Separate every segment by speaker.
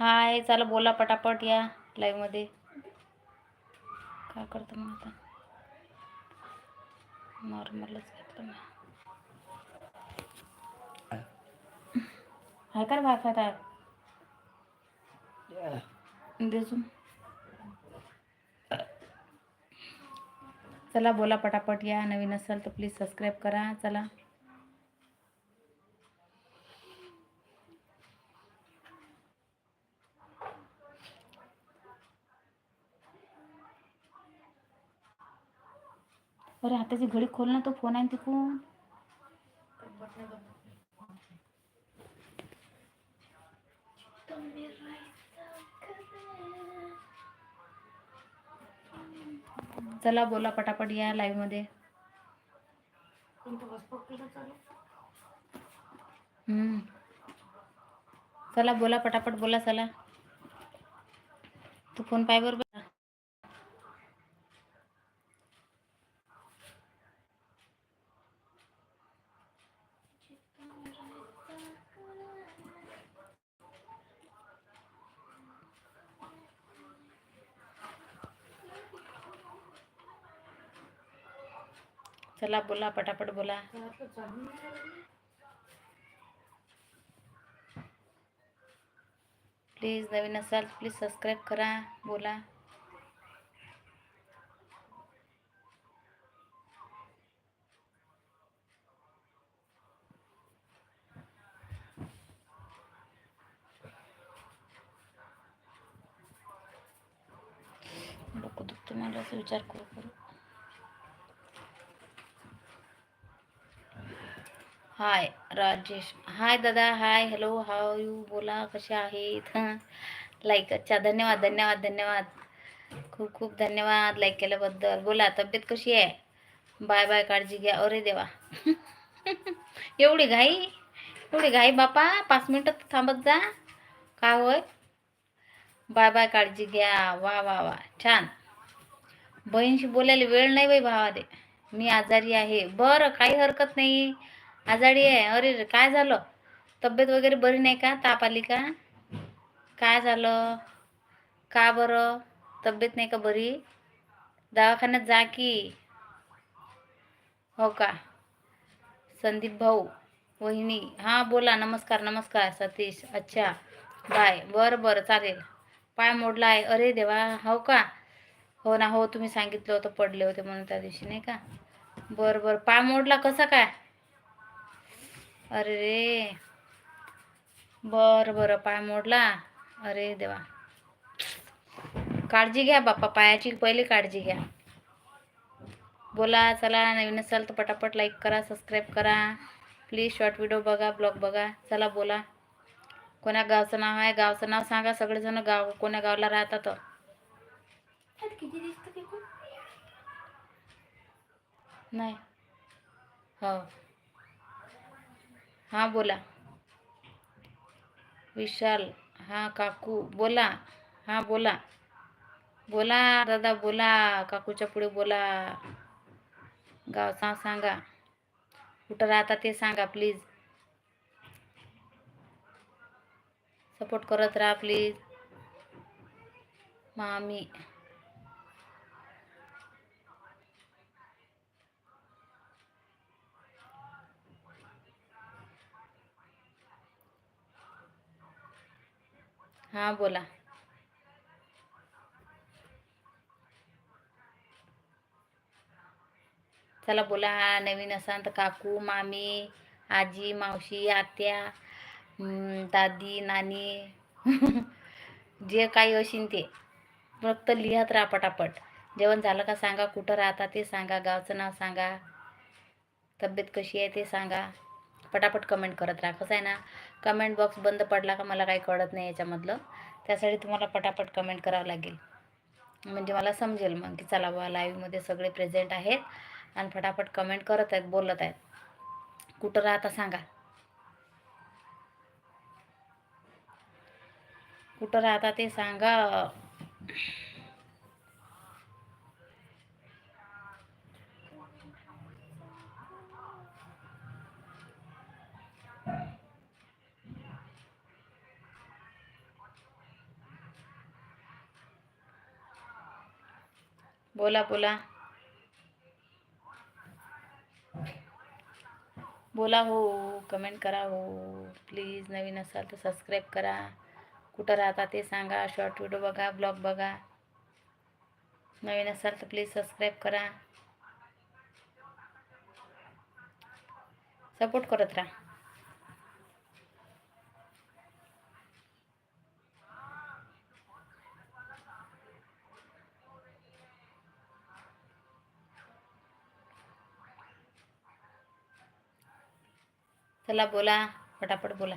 Speaker 1: हाय चला बोला पटापट या लाईव्हमध्ये काय करतो मग आता? नॉर्मलच घेतलं मी. आहे का वायफाय काय देजून चला बोला पटापट या नवीन असाल तर प्लीज सबस्क्राईब करा चला. अरे हाताची घडी खोल ना तो फोन आहे ना तिकून. चला बोला पटापट या लाईव्हमध्ये. चला बोला पटापट बोला चला. तू फोन पाय बरोबर चला बोला पटापट बोला. प्लीज नवीन असाल प्लीज सबस्क्राईब करा बोला. डोकं दुखतो मला असं विचार करू करू. हाय राजेश. हाय दादा हाय. हॅलो हाव यू बोला कसे आहेत? लाईक अच्छा धन्यवाद धन्यवाद धन्यवाद. खूप खूप धन्यवाद लाईक केल्याबद्दल. बोला तब्येत कशी आहे? बाय बाय काळजी घ्या. अरे देवा. एवढी घाई? एवढी घाई बापा? पाच मिनटं थांबत जा. काय होय? बाय बाय काळजी घ्या. वा वा वा. छान. बहीणशी बोलायला वेळ नाही बाई भावा दे मी आजारी आहे. बरं काही हरकत नाही. आजाडी आहे. अरे रे, काय झालं? तब्येत वगैरे बरी नाही का? ताप आली का? काय झालं? का बरं? तब्येत नाही का बरी? दवाखान्यात जा की. हो का? संदीप भाऊ वहिनी. हां बोला. नमस्कार नमस्कार सतीश. अच्छा. बाय. बरं बरं. चालेल. पाय मोडला आहे. अरे देवा. हो का? हो ना हो. तुम्ही सांगितलं होतं पडले होते म्हणून त्या दिवशी नाही का? बरं बरं. पाय मोडला. कसा काय? अरे रे. बरं बरं पाय मोडला. अरे देवा. काळजी घ्या बाप्पा पायाची पहिली काळजी घ्या. बोला चला नवीन असाल तर पटापट लाईक करा सबस्क्राईब करा. प्लीज शॉर्ट व्हिडिओ बघा ब्लॉग बघा. चला बोला. कोण्या गावचं नाव आहे? गावचं नाव सांगा. सगळेजण गाव कोण्या गावाला राहतात? नाही. हो. हां बोला. विशाल हां काकू बोला. हां बोला. बोला दादा बोला. काकूच्या पुढे बोला. गाव सांगा कुठं राहता ते सांगा प्लीज सपोर्ट करत राहा प्लीज मामी. हां बोला. चला बोला. नवीन असाल तर काकू मामी आजी मावशी आत्या दादी नानी. जे काही असेल ते. फक्त लिहत राहा पटापट जेवण झालं का सांगा कुठं राहता ते सांगा गावचं नाव सांगा तब्येत कशी आहे ते सांगा. पटापट कमेंट करत राहा. कसं आहे ना कमेंट बॉक्स बंद पडला का मला काही कळत नाही याच्यामधलं. त्यासाठी तुम्हाला पटापट कमेंट करावं लागेल. म्हणजे मला समजेल मग की चला बा लाईव्हमध्ये सगळे प्रेझेंट आहेत आणि फटाफट कमेंट करत आहेत बोलत आहेत. कुठं राहता सांगा. कुठं राहता ते सांगा. बोला बोला. बोला हो कमेंट करा हो. प्लीज नवीन असाल तर सबस्क्राईब करा. कुठं राहता ते सांगा. शॉर्ट व्हिडिओ बघा ब्लॉग बघा. नवीन असाल तर प्लीज सबस्क्राईब करा. सपोर्ट करत राहा. चला बोला फटाफट बोला.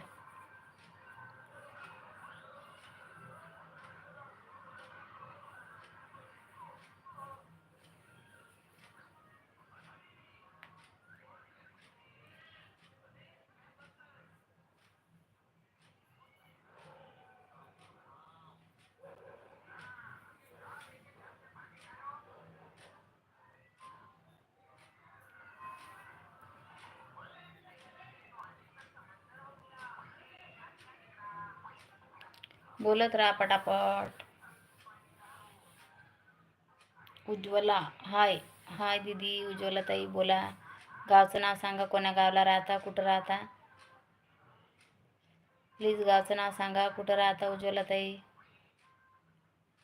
Speaker 1: बोलत राहा पटापट. उज्ज्वला हाय हाय दीदी उज्ज्वला ताई बोला. गावचं नाव सांगा कोण्या गावाला राहता कुठं राहता? प्लीज गावचं नाव सांगा कुठं राहता उज्ज्वला ताई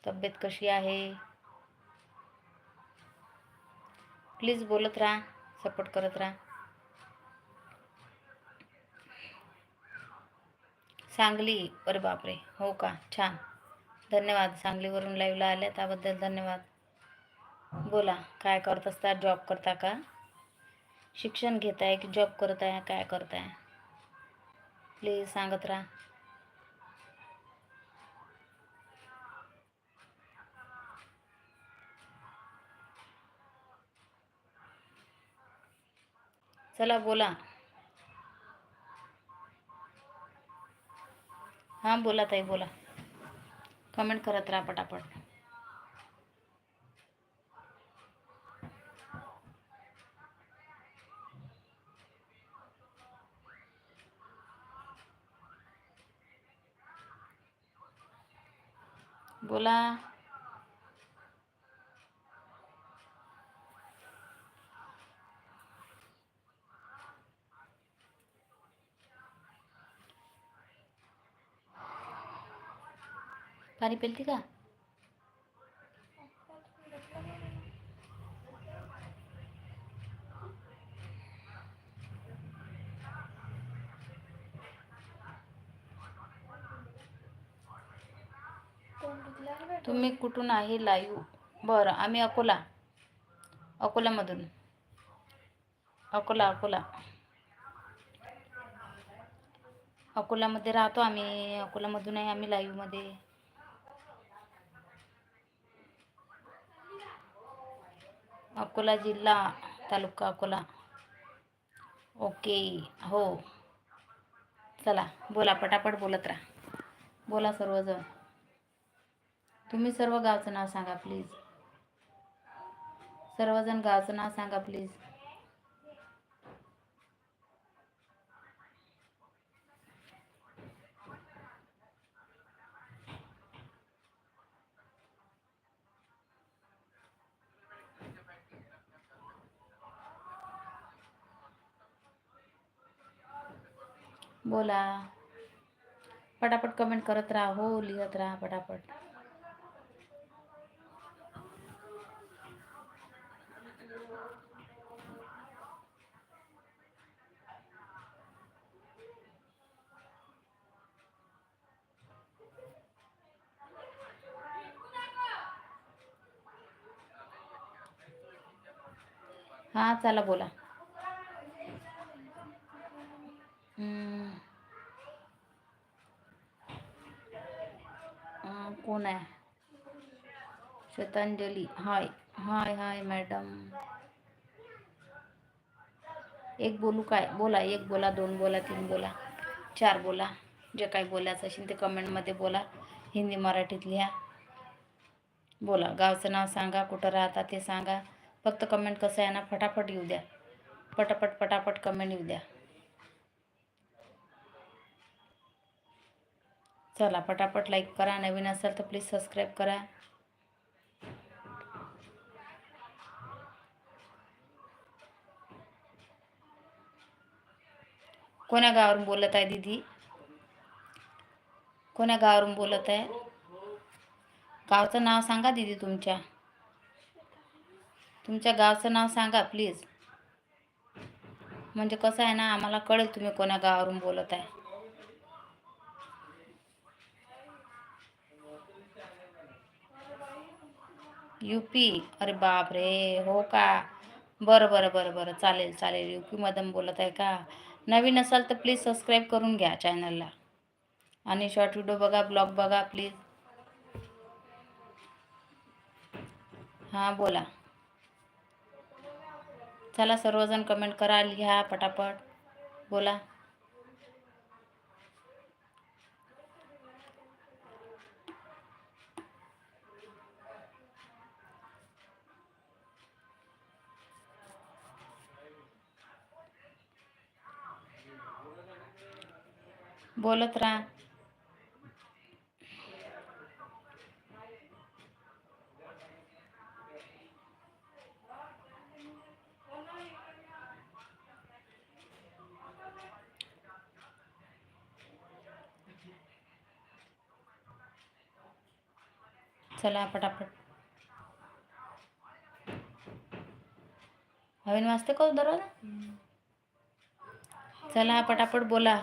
Speaker 1: तब्येत कशी आहे? प्लीज बोलत राहा सपोर्ट करत राहा. सांगली. अरे बापरे. हो का? छान. धन्यवाद. सांगलीवरून लाईव्हला आल्या त्याबद्दल धन्यवाद. बोला काय करत असता? जॉब करता का? शिक्षण घेत आहे की जॉब करत आहे काय करत आहे प्लीज सांगत राहा. चला बोला. हां बोला ताई बोला. कमेंट करत राहा पटापट. बोला. पाणी पेलती का? तुम्ही कुठून आहे लाईव्ह बरं आम्ही अकोला. अकोल्यामधून अकोला अकोला. अकोल्यामध्ये राहतो आम्ही. अकोल्यामधून आहे आम्ही लाईव्हमध्ये अकोला जिल्हा तालुका अकोला. ओके हो. चला बोला पटापट बोलत राहा. बोला सर्वजण. तुम्ही सर्व गावचं नाव सांगा प्लीज सर्वजण गावचं नाव सांगा प्लीज बोला. पटापट कमेंट करत राहा हो लिहत राहा पटापट. हां चला बोला. श्रद्धांजली हाय हाय हाय मॅडम एक बोलू काय? बोला एक बोला दोन बोला तीन बोला चार बोला. जे काही बोलायचं असेल ते कमेंटमध्ये बोला. हिंदी मराठीत लिहा. बोला. गावचं नाव सांगा कुठं राहता ते सांगा. फक्त कमेंट कसं आहे ना फटाफट येऊ द्या. पटापट पटापट कमेंट येऊ द्या. चला पटापट लाईक करा. नवीन असाल तर प्लीज सबस्क्राईब करा. कोण्या गावावरून बोलत आहे दीदी? कोण्या गावावरून बोलत आहे? गावचं नाव सांगा दीदी तुमच्या. तुमच्या गावचं नाव सांगा प्लीज म्हणजे कसं आहे ना आम्हाला कळेल तुम्ही कोण्या गावावरून बोलत आहे. यूपी अरे बाप रे हो का? बरं बरं बरं बरं. चालेल चालेल. यूपीमधून बोलत आहे का? नवीन असाल तर प्लीज सबस्क्राईब करून घ्या चॅनलला आणि शॉर्ट व्हिडिओ बघा ब्लॉग बघा प्लीज हां बोला. चला सर्वजण कमेंट करा लिहा पटापट. बोला. बोलत राहा. चला पटापट. हवेन वाजते का हो दरवाजा? चला पटापट बोला.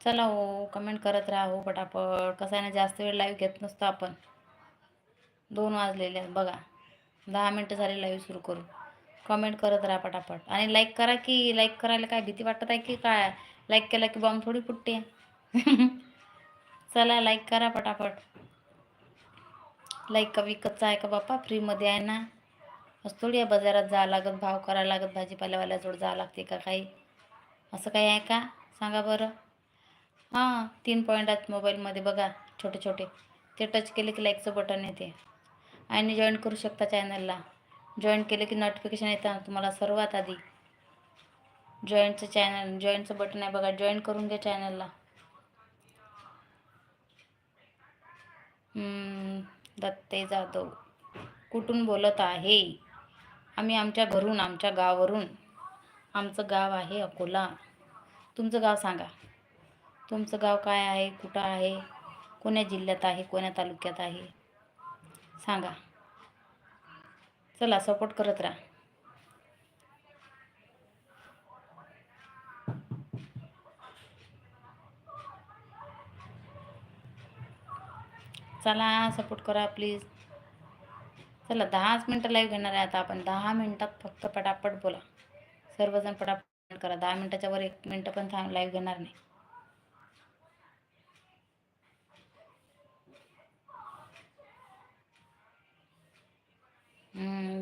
Speaker 1: चला हो कमेंट करत राहा हो पटापट. कसं आहे ना जास्त वेळ लाईव्ह घेत नसतो आपण. दोन वाजलेले आहेत बघा. दहा मिनटं झाले लाईव्ह सुरू करू कमेंट करत राहा पटापट. आणि लाईक करा की लाईक करायला काय भीती वाटत आहे की काय? लाईक केला की बॉम्ब थोडी फुटते. चला लाईक करा पटापट. लाईक का विकतचा आहे का बापा फ्रीमध्ये आहे ना. असं थोडी आहे बाजारात जावं लागत भाव करायला लागत भाजीपाल्यावाल्याजवळ जावं लागते का काही? असं काही आहे का? सांगा बरं. हां तीन पॉईंट आहेत मोबाईलमध्ये बघा छोटे छोटे. ते टच केले की लाईकचं बटन येते. आणि जॉईन करू शकता चॅनलला जॉईन केले की नोटिफिकेशन येतं तुम्हाला सर्वात आधी. जॉईनचं चॅनल जॉईनचं बटन आहे बघा जॉईन करून घ्या चॅनलला दत्ते जाधव. कुठून बोलत आहे? आम्ही आमच्या घरून आमच्या गावावरून. आमचं गाव आहे अकोला. तुमचं गाव सांगा. तुमचं गाव काय आहे? कुठं आहे? कोण्या जिल्ह्यात आहे? कोण्या तालुक्यात आहे? सांगा. चला सपोर्ट करत राहा. चला सपोर्ट करा प्लीज चला दहाच मिनटं लाईव्ह घेणार आहे आता आपण. दहा मिनटात फक्त पटापट बोला. सर्वजण पटापट करा. दहा मिनटाच्या वर एक मिनटं पण थांब लाईव्ह घेणार नाही.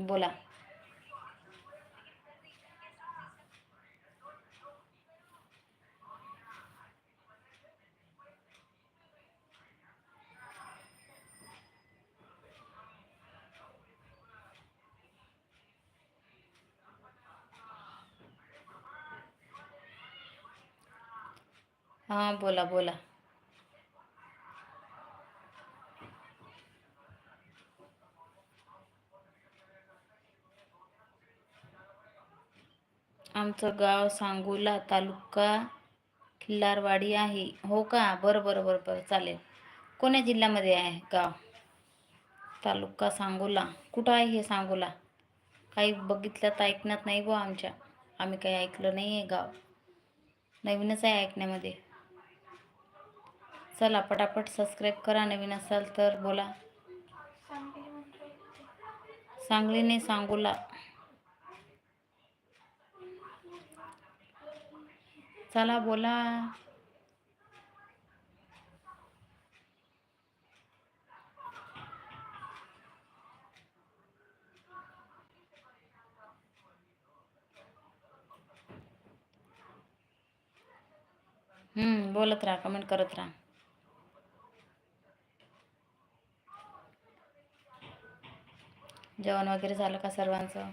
Speaker 1: बोला हां बोला बोला आमचं गाव सांगोला तालुका खिल्लारवाडी आहे. हो का? बरं बरं बरं बरं. चालेल. कोण्या जिल्ह्यामध्ये आहे गाव? तालुका सांगोला. कुठं आहे हे सांगोला? काही बघितलं तर ऐकण्यात नाही बुवा आमच्या. आम्ही काही ऐकलं नाही आहे गाव. नवीनच आहे ऐकण्यामध्ये. चला पटापट सबस्क्राईब करा. नवीन असाल तर बोला. सांगली नाही सांगोला. चला बोला. हम्म, बोलत राहा कमेंट करत राहा. जेवण वगैरे झालं का सर्वांचं?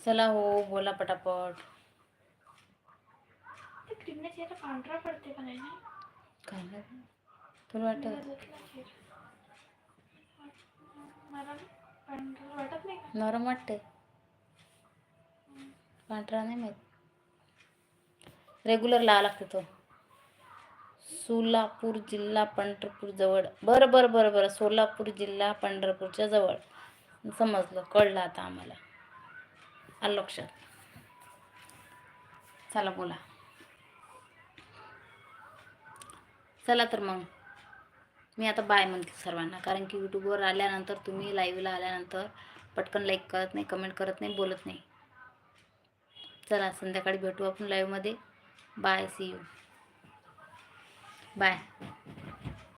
Speaker 1: चला हो बोला पटापट.
Speaker 2: ते क्रीमने चेहरा पांढरा पडते का नाही ना?
Speaker 1: काय नाही. तुला वाटत
Speaker 2: नाही
Speaker 1: नरम वाटते पांढरा नाही माहीत. रेग्युलर लावा लागते तो. सोलापूर जिल्हा पंढरपूर जवळ. बरं बरं बरं बरं. सोलापूर जिल्हा पंढरपूरच्या जवळ. समजलं कळलं आता आम्हाला. आलं लक्षात चला बोला. चला तर मग. मी आता बाय म्हणते सर्वांना कारण की यूट्यूबवर आल्यानंतर तुम्ही लाईव्हला आल्यानंतर पटकन लाईक करत नाही कमेंट करत नाही बोलत नाही. चला संध्याकाळी भेटू आपण लाईव्हमध्ये बाय सी यू बाय